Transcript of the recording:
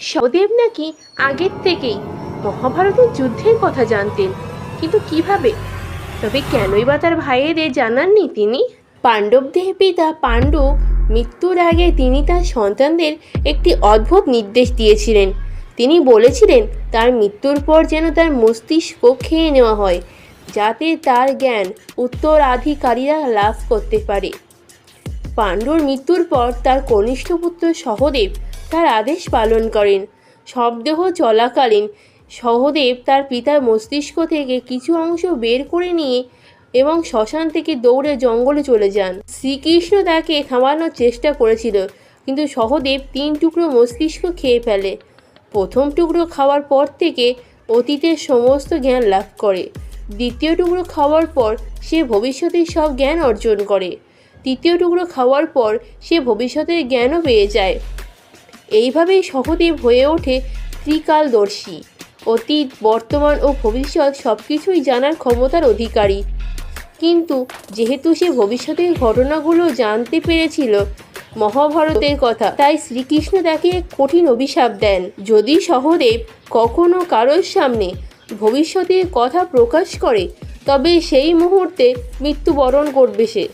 সহদেব নাকি আগের থেকেই মহাভারতের যুদ্ধের কথা জানতেন। কিন্তু কীভাবে? তবে কেনই বা তার ভাইয়েদের জানাননি তিনি? পাণ্ডবদের পিতা পাণ্ডু মৃত্যুর আগে তিনি তার সন্তানদের একটি অদ্ভুত নির্দেশ দিয়েছিলেন। তিনি বলেছিলেন, তার মৃত্যুর পর যেন তার মস্তিষ্ক খেয়ে নেওয়া হয়, যাতে তার জ্ঞান উত্তরাধিকারীরা লাভ করতে পারে। পাণ্ডুর মৃত্যুর পর তার কনিষ্ঠ পুত্র সহদেব তার আদেশ পালন করেন। শবদেহ চলাকালীন সহদেব তার পিতার মস্তিষ্ক থেকে কিছু অংশ বের করে নিয়ে এবং শ্মশান থেকে দৌড়ে জঙ্গলে চলে যান। শ্রীকৃষ্ণ তাকে থামানোর চেষ্টা করেছিল, কিন্তু সহদেব তিন টুকরো মস্তিষ্ক খেয়ে ফেলে। প্রথম টুকরো খাওয়ার পর থেকে অতীতের সমস্ত জ্ঞান লাভ করে। দ্বিতীয় টুকরো খাওয়ার পর সে ভবিষ্যতের সব জ্ঞান অর্জন করে। তৃতীয় টুকরো খাওয়ার পর সে ভবিষ্যতের জ্ঞানও পেয়ে যায়। এইভাবেই সহদেব হয়ে ওঠে ত্রিকালদর্শী। অতীত, বর্তমান ও ভবিষ্যৎ সব কিছুই জানার ক্ষমতার অধিকারী। কিন্তু যেহেতু সে ভবিষ্যতের ঘটনাগুলো জানতে পেরেছিল মহাভারতের কথা, তাই শ্রীকৃষ্ণ তাকে কঠিন অভিশাপ দেন। যদি সহদেব কখনো কারোর সামনে ভবিষ্যতের কথা প্রকাশ করে, তবে সেই মুহূর্তে মৃত্যুবরণ করবে সে।